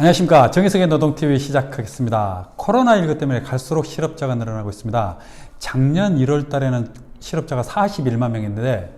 안녕하십니까. 정의석의 노동TV 시작하겠습니다. 코로나19 때문에 갈수록 실업자가 늘어나고 있습니다. 작년 1월 달에는 실업자가 41만 명인데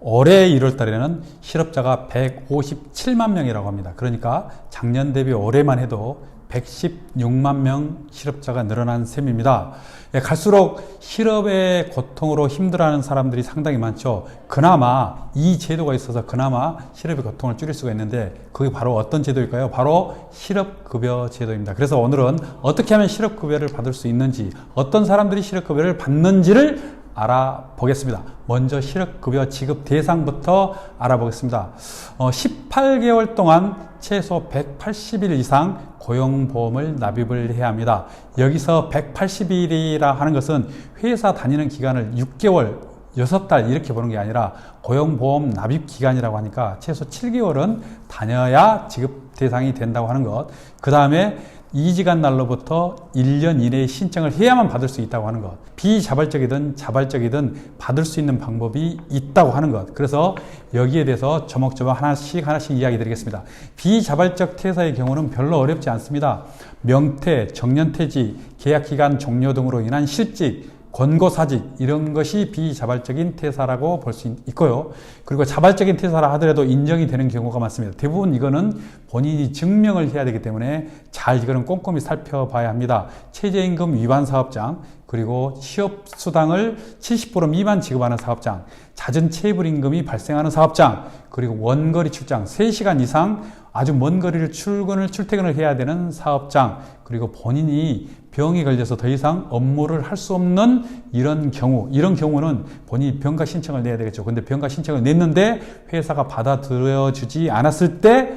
올해 1월 달에는 실업자가 157만 명이라고 합니다. 그러니까 작년 대비 올해만 해도 116만 명 실업자가 늘어난 셈입니다. 예, 갈수록 실업의 고통으로 힘들어하는 사람들이 상당히 많죠. 그나마 이 제도가 있어서 그나마 실업의 고통을 줄일 수가 있는데 그게 바로 어떤 제도일까요? 바로 실업급여 제도입니다. 그래서 오늘은 어떻게 하면 실업급여를 받을 수 있는지 어떤 사람들이 실업급여를 받는지를 알아보겠습니다. 먼저 실업급여 지급 대상부터 알아보겠습니다. 어, 18개월 동안 최소 180일 이상 고용보험을 납입을 해야 합니다. 여기서 180일이라 하는 것은 회사 다니는 기간을 6개월, 6달 이렇게 보는 게 아니라 고용보험 납입 기간이라고 하니까 최소 7개월은 다녀야 지급 대상이 된다고 하는 것. 그 다음에 이직한 날로부터 1년 이내에 신청을 해야만 받을 수 있다고 하는 것. 비자발적이든 자발적이든 받을 수 있는 방법이 있다고 하는 것. 그래서 여기에 대해서 조목조목 하나씩 하나씩 이야기 드리겠습니다. 비자발적 퇴사의 경우는 별로 어렵지 않습니다. 명퇴, 정년퇴직, 계약기간 종료 등으로 인한 실직, 권고사직 이런 것이 비자발적인 퇴사라고 볼 수 있고요. 그리고 자발적인 퇴사라 하더라도 인정이 되는 경우가 많습니다. 대부분 이거는 본인이 증명을 해야 되기 때문에 잘 이거는 꼼꼼히 살펴봐야 합니다. 최저임금 위반 사업장 그리고 취업수당을 70% 미만 지급하는 사업장 잦은 체불임금이 발생하는 사업장 그리고 원거리 출장 3시간 이상 아주 먼 거리를 출근을 출퇴근을 해야 되는 사업장 그리고 본인이 병이 걸려서 더 이상 업무를 할 수 없는 이런 경우 이런 경우는 본인이 병가 신청을 내야 되겠죠. 근데 병가 신청을 냈는데 회사가 받아들여 주지 않았을 때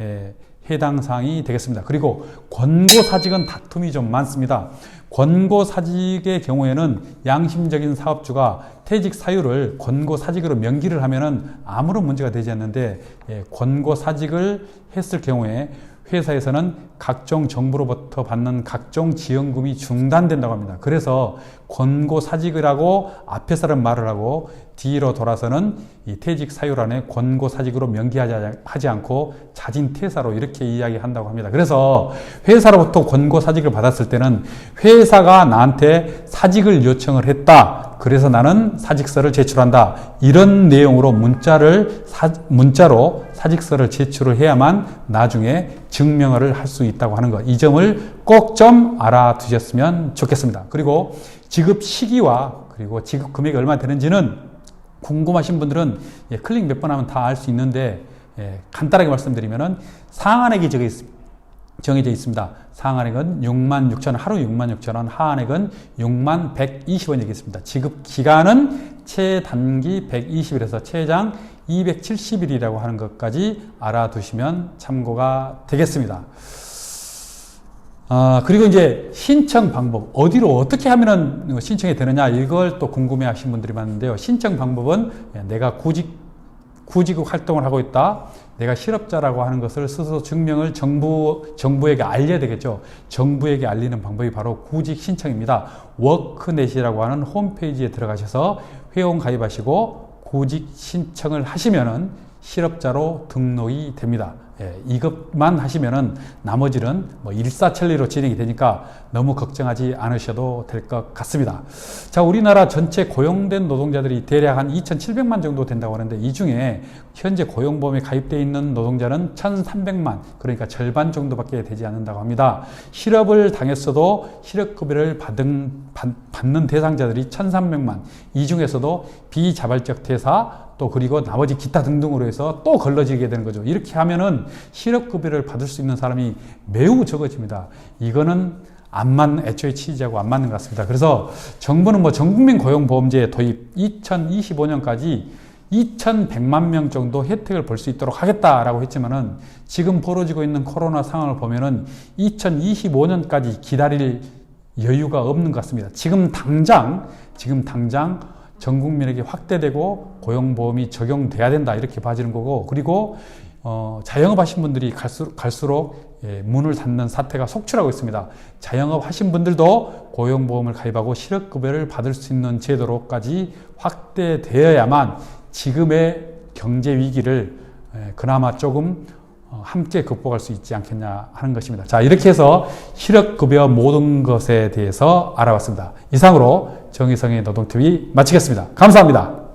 에, 해당 사항이 되겠습니다. 그리고 권고사직은 다툼이 좀 많습니다. 권고사직의 경우에는 양심적인 사업주가 퇴직 사유를 권고사직으로 명기를 하면은 아무런 문제가 되지 않는데 예, 권고사직을 했을 경우에 회사에서는 각종 정부로부터 받는 각종 지원금이 중단된다고 합니다. 그래서 권고 사직을 하고 앞에서는 말을 하고 뒤로 돌아서는 이 퇴직 사유란에 권고 사직으로 명기하지 않고 자진 퇴사로 이렇게 이야기한다고 합니다. 그래서 회사로부터 권고 사직을 받았을 때는 회사가 나한테 사직을 요청을 했다. 그래서 나는 사직서를 제출한다. 이런 내용으로 문자를 사, 문자로 사직서를 제출을 해야만 나중에 증명을 할 수 있다고 하는 것. 이 점을 꼭 좀 알아두셨으면 좋겠습니다. 그리고 지급 시기와 그리고 지급 금액이 얼마 되는지는 궁금하신 분들은 예, 클릭 몇 번 하면 다 알 수 있는데 예, 간단하게 말씀드리면은 상한액이 적혀 있습니다. 정해져 있습니다. 상한액은 6만 6천 원, 하루 6만 6천 원, 하한액은 6만 120원 이겠습니다. 지급 기간은 최단기 120일에서 최장 270일이라고 하는 것까지 알아두시면 참고가 되겠습니다. 아, 그리고 이제 신청 방법, 어디로 어떻게 하면은 신청이 되느냐, 이걸 또 궁금해 하신 분들이 많은데요. 신청 방법은 내가 구직, 구직국 활동을 하고 있다. 내가 실업자라고 하는 것을 스스로 증명을 정부, 정부에게 알려야 되겠죠. 정부에게 알리는 방법이 바로 구직 신청입니다. 워크넷이라고 하는 홈페이지에 들어가셔서 회원 가입하시고 구직 신청을 하시면은 실업자로 등록이 됩니다. 예, 이것만 하시면은 나머지는 뭐 일사천리로 진행이 되니까 너무 걱정하지 않으셔도 될 것 같습니다. 자, 우리나라 전체 고용된 노동자들이 대략 한 2,700만 정도 된다고 하는데 이 중에 현재 고용보험에 가입되어 있는 노동자는 1,300만, 그러니까 절반 정도밖에 되지 않는다고 합니다. 실업을 당했어도 실업급여를 받은, 받는 대상자들이 1,300만, 이 중에서도 비자발적 퇴사, 또 그리고 나머지 기타 등등으로 해서 또 걸러지게 되는 거죠. 이렇게 하면은 실업급여를 받을 수 있는 사람이 매우 적어집니다. 이거는 안 맞는, 애초에 취지하고 안 맞는 것 같습니다. 그래서 정부는 뭐 전국민 고용보험제 도입 2025년까지 2,100만 명 정도 혜택을 볼 수 있도록 하겠다라고 했지만은 지금 벌어지고 있는 코로나 상황을 보면은 2025년까지 기다릴 여유가 없는 것 같습니다. 지금 당장, 지금 당장 전 국민에게 확대되고 고용보험이 적용돼야 된다 이렇게 봐지는 거고 그리고 어, 자영업 하신 분들이 갈수록, 갈수록 예, 문을 닫는 사태가 속출하고 있습니다. 자영업 하신 분들도 고용보험을 가입하고 실업급여를 받을 수 있는 제도로까지 확대되어야만 지금의 경제 위기를 예, 그나마 조금 어, 함께 극복할 수 있지 않겠냐 하는 것입니다. 자 이렇게 해서 실업급여 모든 것에 대해서 알아봤습니다. 이상으로 정의성의 노동TV 마치겠습니다. 감사합니다.